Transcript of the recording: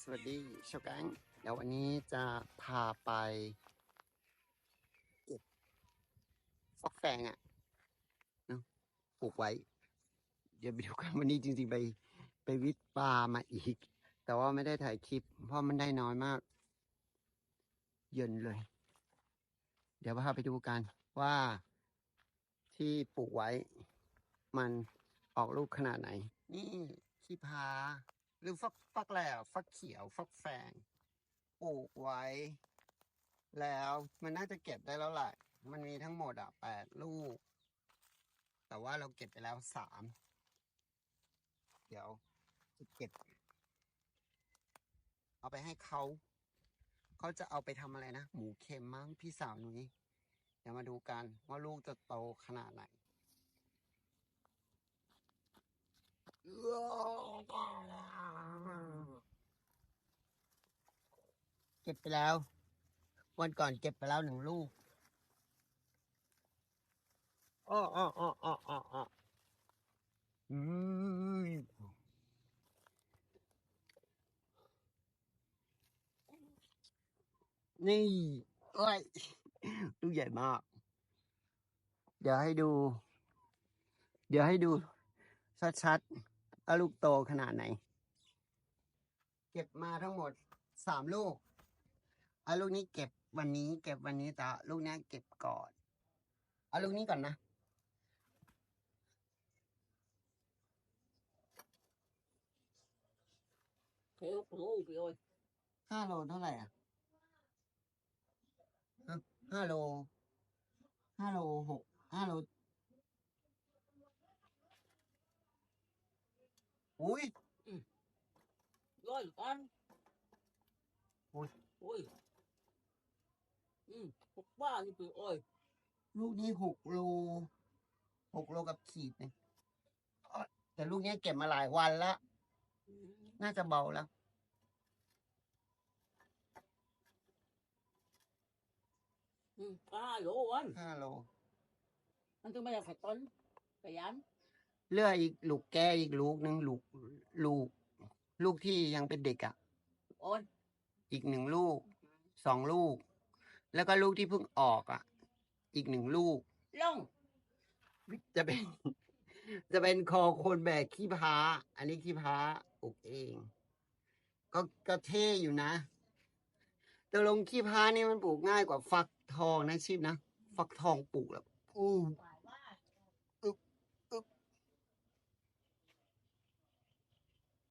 สวัสดีชาวแก๊งเดี๋ยววันนี้จะพาไปเก็บฟักแฟงอะ่ะเนอะปลูกไว้ เดี๋ยวไปดูกันวันนี้จริง ๆ ไปไปวิทย์ปลามาอีก แต่ว่าไม่ได้ถ่ายคลิป เพราะมันได้น้อยมาก เย็นเลย เดี๋ยวพาไปดูกันว่าที่ปลูกไว้ มันออกลูกขนาดไหน นี่ขี้พา หรือฟักฟักอะไรอะฟักเขียว ฟักแฟงปลูกไว้ แล้วมันน่าจะเก็บได้แล้วแหละมันมีทั้งหมดอะแปดลูก แต่ว่าเราเก็บไปแล้วสามเดี๋ยวจะเก็บ เอาไปให้เขาเขาจะเอาไปทำอะไรนะ หมูเค็มมั้งพี่สาวหนุ้ยเดี๋ยวมาดูกันว่าลูกจะโตขนาดไหน เก็บไปแล้ว วันก่อนเก็บไปแล้วหนึ่งลูกอ้ออ้ออ้ออ้ออ้ออ้ออืมนี่เอ้ยลูกใหญ่มาก เดี๋ยวให้ดู เดี๋ยวให้ดู ชัดๆว่าลูกโตขนาดไหน เก็บมาทั้งหมดสามลูก เอาลูกนี้เก็บวันนี้ เก็บวันนี้แต่ลูกนี้เก็บก่อน เอาลูกนี้ก่อนนะ Thiếu ngủ bị ơi ห้าโลเท่าไหร่อะฮะห้าโลห้าโลหกห้าโลอุ้ย Rồi con Ôi. Ôi Ừ Một ba thì bị ơi ลูกนี้หกโลหกโลกับขีดหนึงอ๊ะแต่ลูกนี้เก็บมาหลายวันแล้ว Ừ. น่าจะเบาแล้ว Ừ Ba lỗ anh ห้าโล Anh tôi bây giờ phải tuấn Phải ăn เลือกอีกลูกแก้อีกลูกหนึ่งลูกลูก ลูกที่ยังเป็นเด็กอะ Ôi อีกหนึ่งลูก สองลูก แล้วก็ลูกที่เพิ่งออกอะ อีกหนึ่งลูก Long จะเป็น จะเป็นคอคนแบกขี้พร้าอันนี้ขี้พร้าปลูกเอง ก็ก็เท่อยู่นะแต่ลงขี้พร้านี่มันปลูกง่ายกว่าฟักทองนะชิปนะ ฟักทองปลูกแล้วอู้ Wow